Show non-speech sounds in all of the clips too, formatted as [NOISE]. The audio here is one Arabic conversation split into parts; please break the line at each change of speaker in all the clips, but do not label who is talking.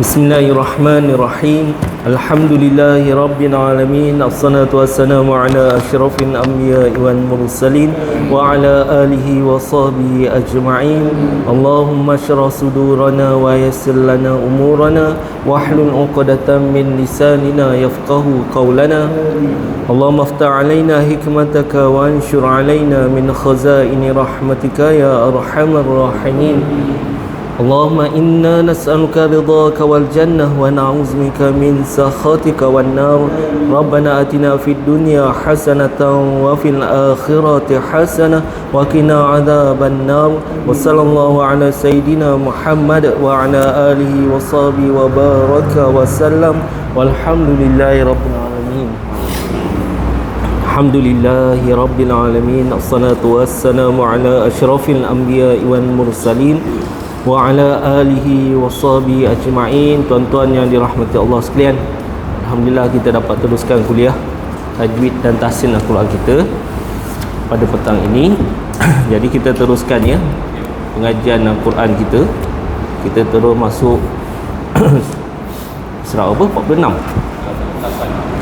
بسم الله الرحمن الرحيم الحمد لله رب العالمين الصلاة والسلام على أشرف الأنبياء والمرسلين وعلى آله وصحبه أجمعين اللهم اشرح صدورنا ويسر لنا أمورنا واحلل عقدة من لساننا يفقه قولنا اللهم افتح علينا حكمتك وانشر علينا من خزائن رحمتك يا أرحم الراحمين اللهم إنا نسألك رضاك والجنة ونعوذ بك من سخطك والنار ربنا أتنا في الدنيا حسنة وفي الآخرة حسنة وقنا عذاب النار وصلى الله على سيدنا محمد وعلى آله وصحبه وبارك وسلم والحمد لله رب العالمين الحمد لله رب العالمين الصلاة والسلام على أشرف الأنبياء والمرسلين wa ala alihi wa sahbihi ajma'in. Tuan-tuan yang dirahmati Allah sekalian Alhamdulillah kita dapat teruskan kuliah tajwid dan tahsin Al-Quran kita pada petang ini. [CLEARS THROAT] Jadi kita teruskan ya pengajian Al-Quran kita. Kita terus masuk [CLEARS THROAT] surah apa? 46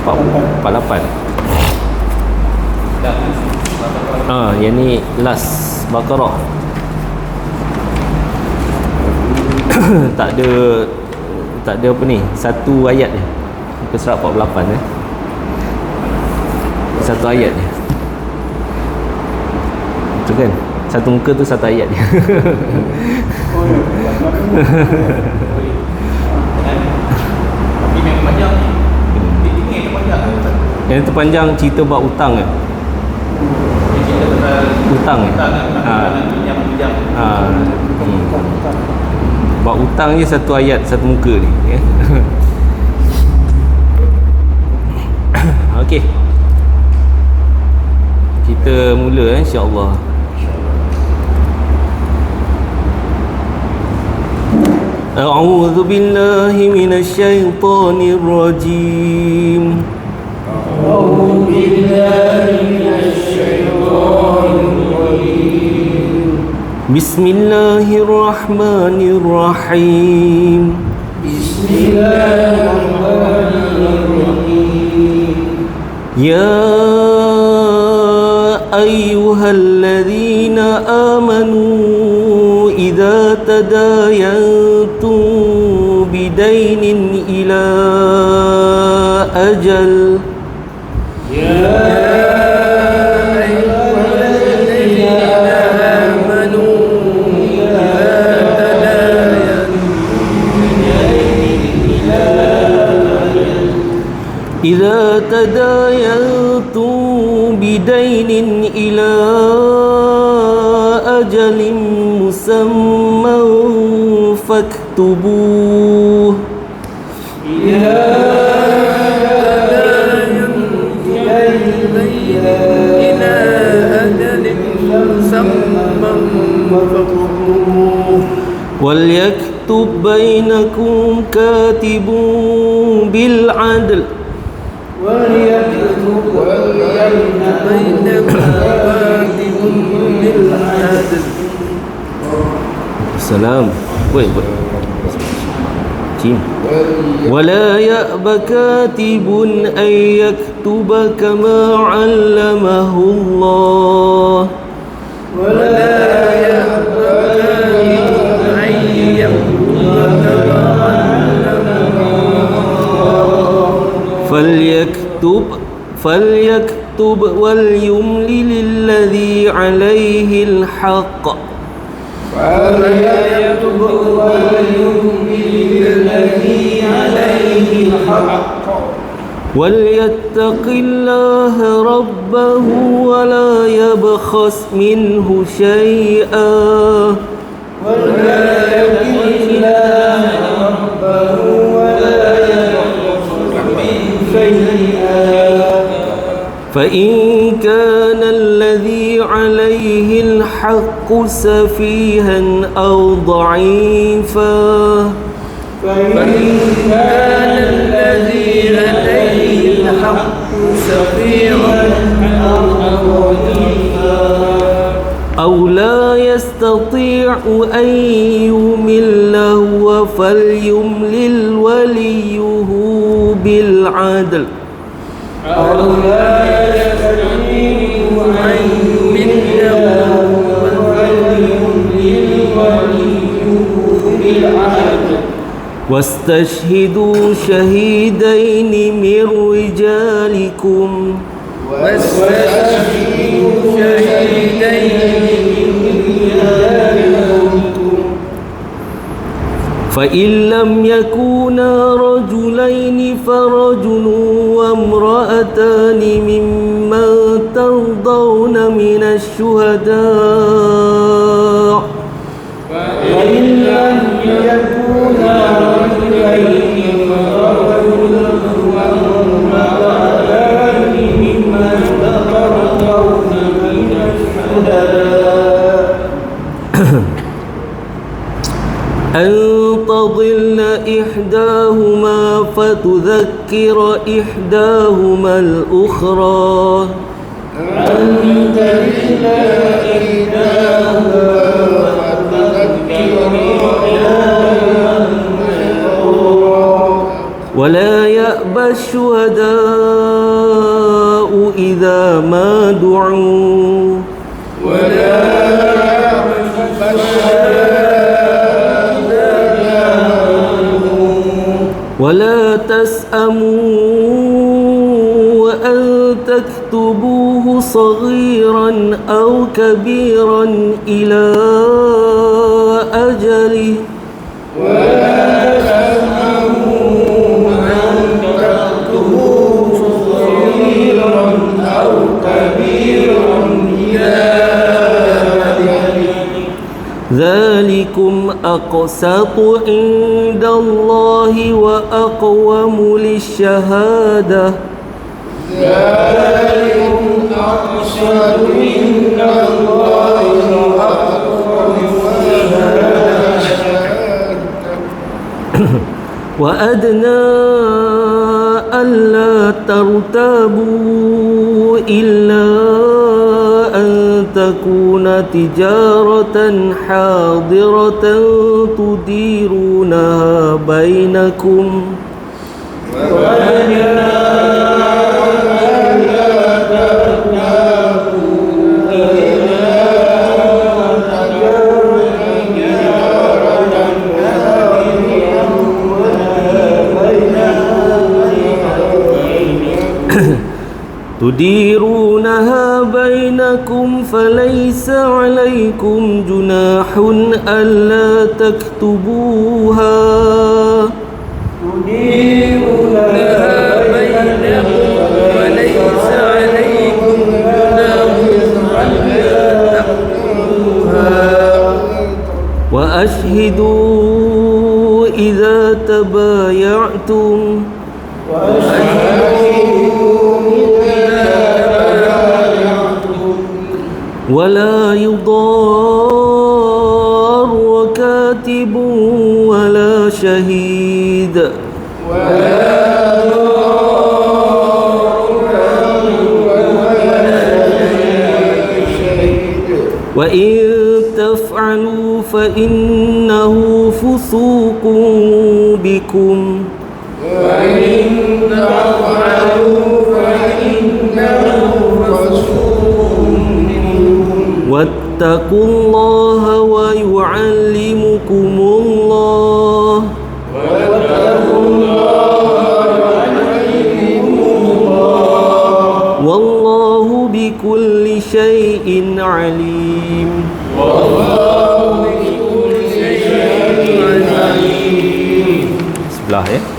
48 Ah, yang ni last Baqarah tak ada tak ada apa ni satu ayat je ke surat 48 eh. Satu ayat je tu kan? Satu muka tu satu ayat je [LAUGHS] yang itu panjang cerita buat hutang kan hutang kan ha. ha. Hmm. Bab hutang je satu ayat Satu muka ni ya. [COUGHS] Okey Kita mula eh, insyaAllah أعوذ بالله من الشيطان الرجيم أعوذ بالله من الشيطان بسم الله الرحمن الرحيم. بسم الله الرحمن الرحيم يا أيها الذين آمنوا إذا تداينتم بدين إلى أجل يا فاكتبوه. إذا وليكتب بينكم كاتب بالعدل. وليكتب بينكم كاتب بالعدل. السلام وين؟ جيم ولا يأب كاتب أن يكتب كما علمه الله. ولا يأب كاتب أن يكتب كما فليكتب فليكتب وليملل الذي عليه الحق. فليكتب وليملل الذي عليه الحق وليتق الله ربه ولا يبخس منه شيئا. ولا يبخس الله ربه فإن كان الذي عليه الحق سفيها أو ضعيفا. فإن كان الذي عليه الحق سفيها أو ضعيفا أو لا يستطيع أن يمل هو فليملل وليه بالعدل. واستشهدوا شهيدين من رجالكم. واستشهدوا شهيدين فإن لم يكونا رجلين فرجل وامرأتان ممن ترضون من الشهداء. فإن لم يكونا فتذكر إحداهما الأخرى. أن تضل إحداهما ولا يأبى الشهداء إذا ما دعوا. ولا يأبى ولا تسأموا تكتبوه صغيرا أو كبيرا إلى أجله ولا تسأموا أن تكتبوه صغيرا أو كبيرا إلى أجله. ذلكم أقسط عند الله وأقوم للشهادة. ذلكم أقسط عند الله. للشهادة وأدنى ألا ترتابوا إلا أن تكون تجارة حاضرة تديرونها بينكم. وأدنى تديرونها بينكم فليس عليكم جناح ألا تكتبوها. تديرونها بينكم فليس عليكم جناح ألا تكتبوها. وأشهدوا إذا تبايعتم ولا يضار كاتب ولا شهيد. وإن تفعلوا فإنه فسوق بكم. وإن تفعلوا فإنه واتقوا الله ويعلمكم الله. واتقوا الله ويعلمكم الله والله بكل شيء عليم. والله بكل شيء عليم. sebelah ya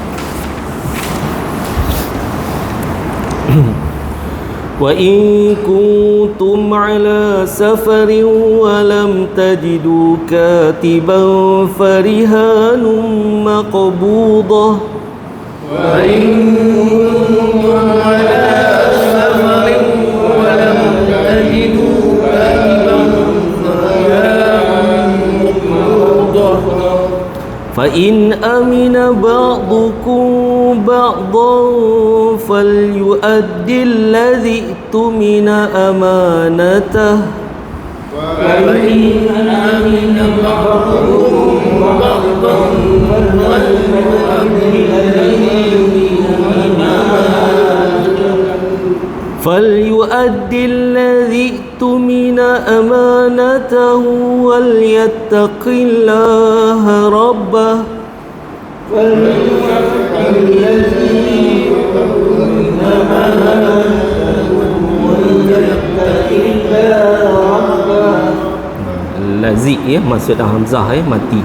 وإن كنتم على سفر ولم تجدوا كاتبا فرهان مقبوضة. وإن كنتم على سفر ولم تجدوا كاتبا فرهان مقبوضة. فإن أمن بعضكم بعضا فليؤد الذي اؤتمن أمانته وإن أمن بعضا فليؤد الذي ائت من اؤتمن أمانته وليتق الله ربه فليؤد Lazik ya maksud Hamzah ya mati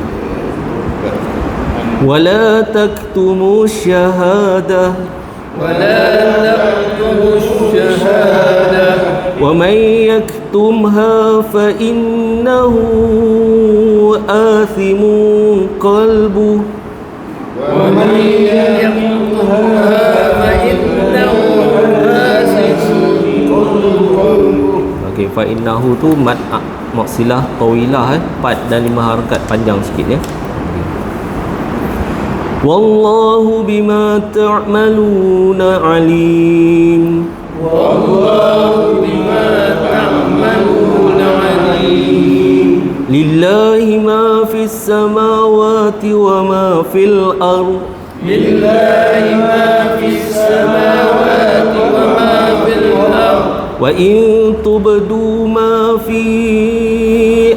ولا تكتموا الشهادة.
ولا تكتموا الشهادة.
ومن يكتمها فإنه آثم قلبه.
ومن يكتمها فإنه آثم قلبه
Okey, fa innahu tu mad ah, maksilah tawilah eh, 4 dan 5 harakat panjang sikit ya. Wallahu bima ta'maluna alim.
والله بما تعملون عليم
لله ما في السماوات وما في الأرض.
لله ما في السماوات وما في الأرض.
وإن تبدوا ما في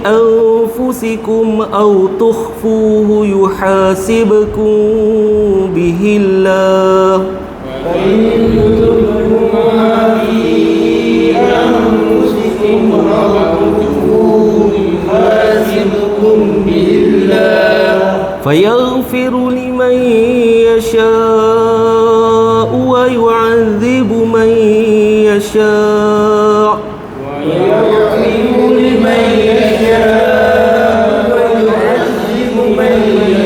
أنفسكم أو تخفوه يحاسبكم به الله. فيغفر لمن يشاء ويعذب من يشاء
ويغفر لمن يشاء ويعذب من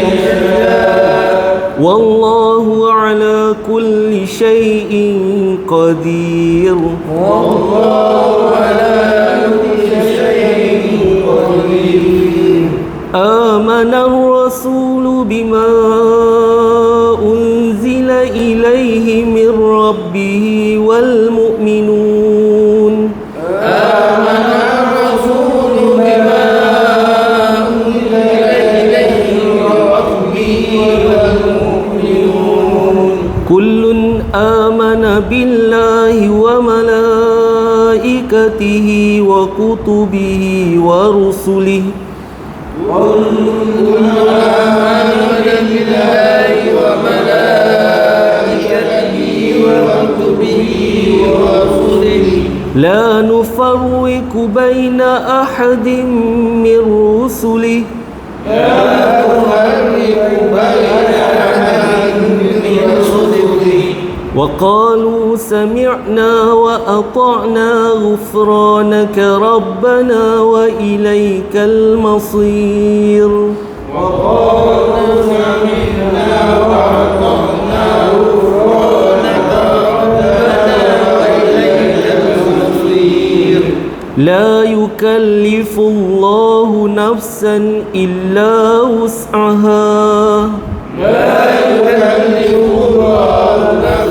يشاء.
والله على كل شيء قدير.
والله
آمن الرسول بما أنزل إليه من ربه والمؤمنون.
آمن الرسول بما أنزل إليه من ربه والمؤمنون.
كل آمن بالله وملائكته وكتبه ورسله
آمن بالله وملائكته وكتبه ورسله
لا نفرق بين أحد من رسله.
لا نفرق بين أحد من رسله
وقالوا سمعنا وأطعنا غفرانك ربنا وإليك المصير.
وقالوا سمعنا وأطعنا غفرانك ربنا وإليك المصير
لا يكلف الله نفسا إلا وسعها.
لا يكلف الله نفسا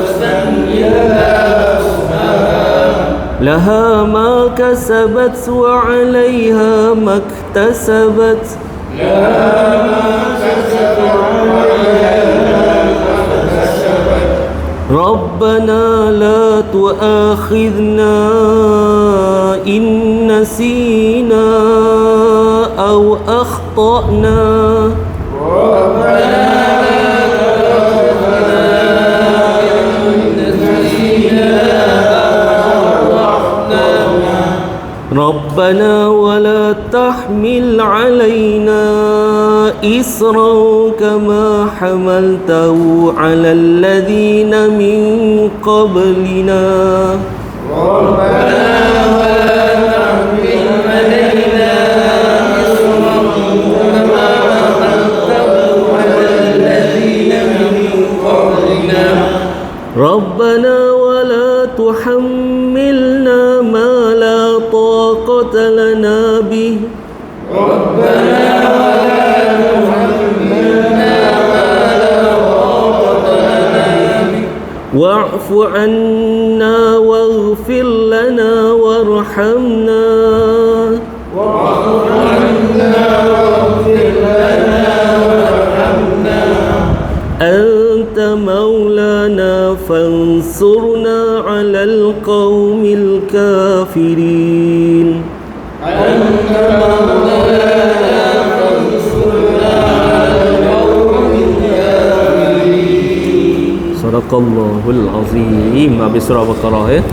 لها ما كسبت وعليها ما اكتسبت. ربنا لا تؤاخذنا إن نسينا أو أخطأنا.
ربنا
ربنا ولا تحمل علينا إصرا كما حملته على الذين من قبلنا.
ربنا ولا
عنا واغفر لنا وارحمنا
عنا واغفر لنا وارحمنا.
أنت مولانا فانصرنا على القوم الكافرين. صدق الله العظيم. ما بسرعة بقراءه